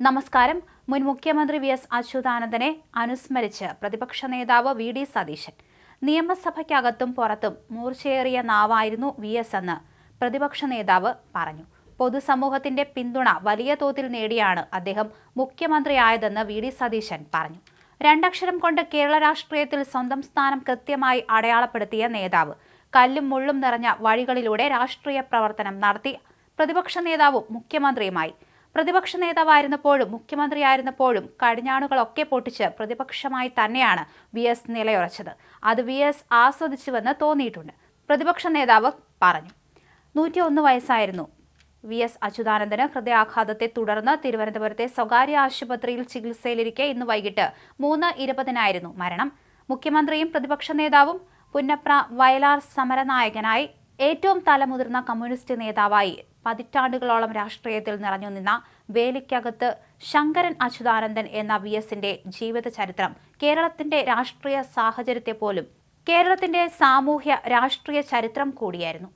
നമസ്കാരം. മുൻ മുഖ്യമന്ത്രി വി എസ് അച്യുതാനന്ദനെ അനുസ്മരിച്ച് പ്രതിപക്ഷ നേതാവ് വി ഡി സതീശൻ. നിയമസഭയ്ക്കകത്തും പുറത്തും മൂർച്ചയേറിയ നാവായിരുന്നു വി എസ് എന്ന് പ്രതിപക്ഷ നേതാവ് പറഞ്ഞു. പൊതുസമൂഹത്തിന്റെ പിന്തുണ വലിയ തോതിൽ നേടിയാണ് അദ്ദേഹം മുഖ്യമന്ത്രിയായതെന്ന് വി ഡി സതീശൻ പറഞ്ഞു. രണ്ടക്ഷരം കൊണ്ട് കേരള രാഷ്ട്രീയത്തിൽ സ്വന്തം സ്ഥാനം കൃത്യമായി അടയാളപ്പെടുത്തിയ നേതാവ് കല്ലും മുള്ളും നിറഞ്ഞ വഴികളിലൂടെ രാഷ്ട്രീയ പ്രവർത്തനം നടത്തി പ്രതിപക്ഷ നേതാവും മുഖ്യമന്ത്രിയുമായി പ്രതിപക്ഷ നേതാവായിരുന്നപ്പോഴും മുഖ്യമന്ത്രിയായിരുന്നപ്പോഴും കടിഞ്ഞാണുകളൊക്കെ പൊട്ടിച്ച് പ്രതിപക്ഷമായി തന്നെയാണ് വി എസ് നിലയുറച്ചത്. അത് വി എസ് ആസ്വദിച്ചുവെന്ന് തോന്നിയിട്ടുണ്ട്. പ്രതിപക്ഷ നേതാവ് പറഞ്ഞു. നൂറ്റിയൊന്ന് വയസ്സായിരുന്നു വി എസ് അച്യുതാനന്ദന് ഹൃദയാഘാതത്തെ തുടർന്ന് തിരുവനന്തപുരത്തെ സ്വകാര്യ ആശുപത്രിയിൽ ചികിത്സയിലിരിക്കെ ഇന്ന് വൈകിട്ട് മൂന്ന് ഇരുപതിനായിരുന്നു മരണം. മുഖ്യമന്ത്രിയും പ്രതിപക്ഷ നേതാവും പുന്നപ്ര വയലാർ സമരനായകനായി ഏറ്റവും തലമുതിർന്ന കമ്മ്യൂണിസ്റ്റ് നേതാവായി പതിറ്റാണ്ടുകളോളം രാഷ്ട്രീയത്തിൽ നിറഞ്ഞു നിന്ന വേലിക്കകത്ത് ശങ്കരൻ അച്യുതാനന്ദൻ എന്ന വി എസിന്റെ ജീവിത ചരിത്രം കേരളത്തിന്റെ രാഷ്ട്രീയ സാഹചര്യത്തെ പോലും കേരളത്തിന്റെ സാമൂഹ്യ രാഷ്ട്രീയ ചരിത്രം കൂടിയായിരുന്നു.